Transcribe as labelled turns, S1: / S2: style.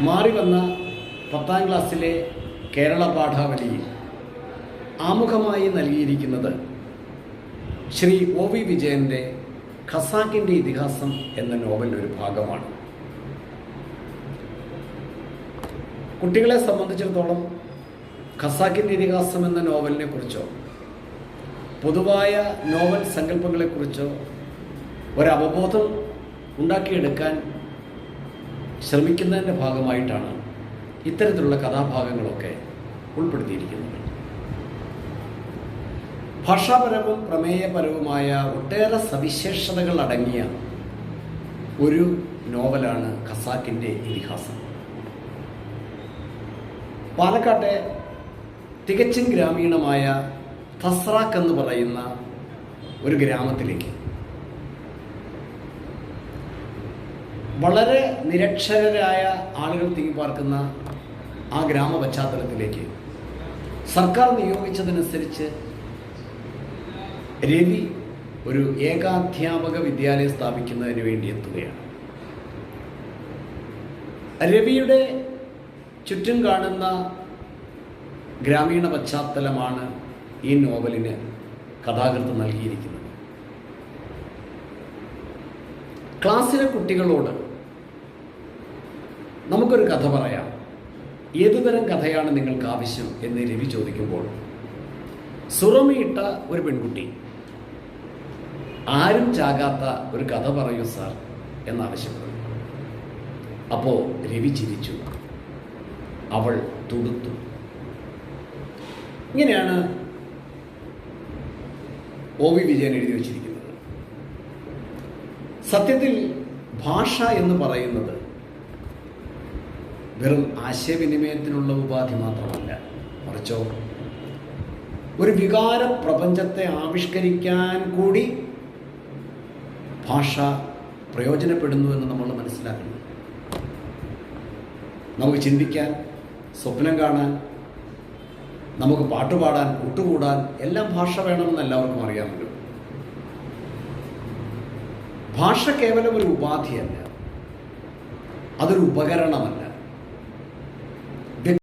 S1: മാറി വന്ന പത്താം ക്ലാസ്സിലെ കേരള പാഠാവലിയിൽ ആമുഖമായി നൽകിയിരിക്കുന്നത് ശ്രീ ഒ വി വിജയന്റെ ഖസാക്കിന്റെ ഇതിഹാസം എന്ന നോവലിന്റെ ഒരു ഭാഗമാണ്. കുട്ടികളെ സംബന്ധിച്ചിടത്തോളം ഖസാക്കിന്റെ ഇതിഹാസം എന്ന നോവലിനെ കുറിച്ചോ പൊതുവായ നോവൽ സങ്കല്പങ്ങളെക്കുറിച്ചോ ഒരവബോധം ഉണ്ടാക്കിയെടുക്കാൻ ശ്രമിക്കുന്നതിന്റെ ഭാഗമായിട്ടാണ് ഇത്തരത്തിലുള്ള കഥാഭാഗങ്ങളൊക്കെ ഉൾപ്പെടുത്തിയിരിക്കുന്നത്. ഭാഷാപരവും പ്രമേയപരവുമായ ഒട്ടേറെ സവിശേഷതകൾ അടങ്ങിയ ഒരു നോവലാണ് ഖസാക്കിന്റെ ഇതിഹാസം. പാലക്കാട്ടെ തികച്ചും ഗ്രാമീണമായ തസ്രാക്ക് എന്ന് പറയുന്ന ഒരു ഗ്രാമത്തിലേക്ക് വളരെ നിരക്ഷരരായ ആളുകൾ തിങ്ങിപ്പാർക്കുന്ന ആ ഗ്രാമ പശ്ചാത്തലത്തിലേക്ക്. സർക്കാർ നിയോഗിച്ചതനുസരിച്ച് രവി ഒരു ഏകാധ്യാപക വിദ്യാലയം സ്ഥാപിക്കുന്നതിന് വേണ്ടി എത്തുകയാണ്. രവിയുടെ ചുറ്റും കാണുന്ന ഗ്രാമീണ പശ്ചാത്തലമാണ് ഈ നോവലിന് കഥാകൃത്ത് നൽകിയിരിക്കുന്നത്. ക്ലാസ്സിലെ കുട്ടികളോട് നമുക്കൊരു കഥ പറയാം. ഏതുതരം കഥയാണ് നിങ്ങൾക്ക് ആവശ്യം എന്ന് രവി ചോദിക്കുമ്പോൾ സുറമിയിട്ട ഒരു പെൺകുട്ടി. ആരും ചാകാത്ത ഒരു കഥ പറയൂ സാർ എന്നാവശ്യപ്പെട്ടു അപ്പോൾ രവി ചിരിച്ചു. അവൾ തുടുത്തു. ഇങ്ങനെയാണ് ഒ വി വിജയൻ എഴുതി വച്ചിരിക്കുന്നത്. സത്യത്തിൽ ഭാഷ എന്ന് പറയുന്നത് വെറും ആശയവിനിമയത്തിനുള്ള ഉപാധി മാത്രമല്ല. മറിച്ചോ ഒരു വികാര പ്രപഞ്ചത്തെ ആവിഷ്കരിക്കാൻ കൂടി ഭാഷ പ്രയോജനപ്പെടുന്നു എന്ന് നമ്മൾ മനസ്സിലാക്കണം. നമുക്ക് ചിന്തിക്കാൻ സ്വപ്നം കാണാൻ നമുക്ക് പാട്ടുപാടാൻ കൂട്ടുകൂടാൻ എല്ലാം ഭാഷ വേണമെന്ന് എല്ലാവർക്കും അറിയാമല്ലോ. ഭാഷ കേവലം ഒരു ഉപാധിയല്ല. അതൊരു ഉപകരണമല്ല.